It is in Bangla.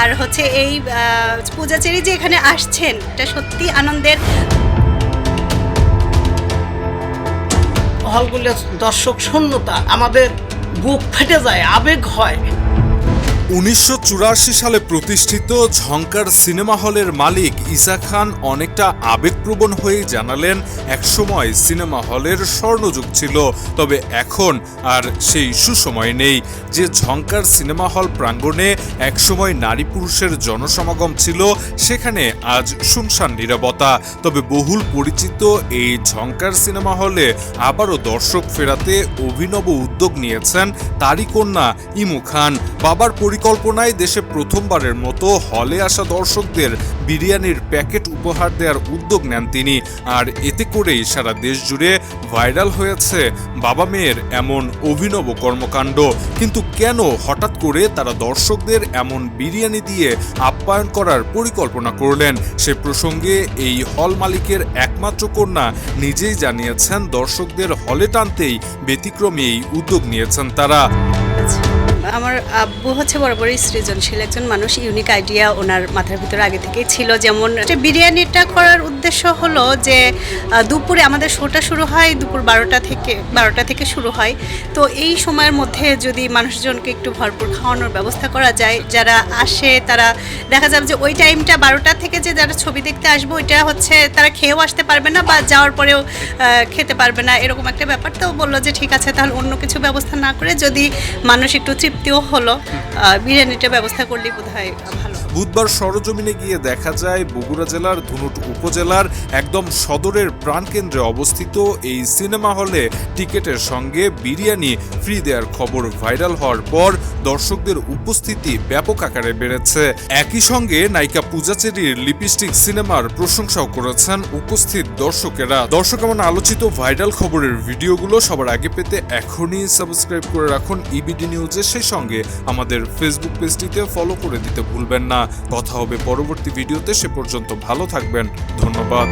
আর হচ্ছে এই পূজাচেরি যে এখানে আসছেন, এটা সত্যি আনন্দের। হলগুলো দর্শক শূন্যতা আমাদের বুক ফেটে যায়, আবেগ হয়। উনিশশো চুরাশি সালে প্রতিষ্ঠিত ঝঙ্কার সিনেমা হলের মালিক ইসা খান অনেকটা আবেগপ্রবণ হয়ে জানালেন, একসময় সিনেমা হলের স্বর্ণযুগ ছিল, তবে এখন আর সেই সুসময় নেই। যে ঝঙ্কার সিনেমা হল প্রাঙ্গণে একসময় নারী পুরুষের জনসমাগম ছিল, সেখানে আজ শুনশান নিরাপত্তা তবে বহুল পরিচিত এই ঝঙ্কার সিনেমা হলে আবারও দর্শক ফেরাতে অভিনব উদ্যোগ নিয়েছেন তারই কন্যা ইমু খান। বাবার পরিকল্পনায় দেশে প্রথমবারের মতো হলে আসা দর্শকদের বিরিয়ানির প্যাকেট উপহার দেওয়ার উদ্যোগ নেন তিনি। আর এতে করেই সারা দেশ জুড়ে ভাইরাল হয়েছে বাবা মেয়ের এমন অভিনব কর্মকাণ্ড। কিন্তু কেন হঠাৎ করে তারা দর্শকদের এমন বিরিয়ানি দিয়ে আপ্যায়ন করার পরিকল্পনা করলেন? সে প্রসঙ্গে এই হল মালিকের একমাত্র কন্যা নিজেই জানিয়েছেন, দর্শকদের হলে টানতেই ব্যতিক্রমী এই উদ্যোগ নিয়েছেন তারা। আমার আব্বু হচ্ছে বরাবরই সৃজনশীল, একজন মানুষ ইউনিক আইডিয়া ওনার মাথার ভিতরে আগে থেকেই ছিল। যেমন বিরিয়ানিটা করার উদ্দেশ্য হলো যে দুপুরে আমাদের শোটা শুরু হয়, দুপুর বারোটা থেকে বারোটা থেকে শুরু হয়। তো এই সময়ের মধ্যে যদি মানুষজনকে একটু ভরপুর খাওয়ানোর ব্যবস্থা করা যায়, যারা আসে তারা, দেখা যাবে যে ওই টাইমটা বারোটা থেকে যে যারা ছবি দেখতে আসবে, ওইটা হচ্ছে তারা খেয়েও আসতে পারবে না বা যাওয়ার পরেও খেতে পারবে না, এরকম একটা ব্যাপার। তো বলল যে, ঠিক আছে, তাহলে অন্য কিছু ব্যবস্থা না করে যদি মানুষ একটু তৃপ্তিও হলো বিরিয়ানিটা ব্যবস্থা করলেই বোধ হয় ভালো বুধবার সরজমিনে গিয়ে দেখা যায় বগুড়া জেলার ধুনুট উপজেলার একদম সদরের প্রাণকেন্দ্রে অবস্থিত এই সিনেমা হলে টিকেটের সঙ্গে বিরিয়ানি ফ্রি দেওয়ার খবর ভাইরাল হওয়ার পর দর্শকদের উপস্থিতি ব্যাপক আকারে বেড়েছে। একই সঙ্গে নায়িকা পূজাচেরির লিপস্টিক সিনেমার প্রশংসাও করেছেন উপস্থিত দর্শকেরা। দর্শক, এমন আলোচিত ভাইরাল খবরের ভিডিওগুলো সবার আগে পেতে এখনই সাবস্ক্রাইব করে রাখুন ইবিডি নিউজের সেই সঙ্গে আমাদের ফেসবুক পেজটিতে ফলো করে দিতে ভুলবেন না। কথা হবে পরবর্তী ভিডিওতে, সে পর্যন্ত ভালো থাকবেন। ধন্যবাদ।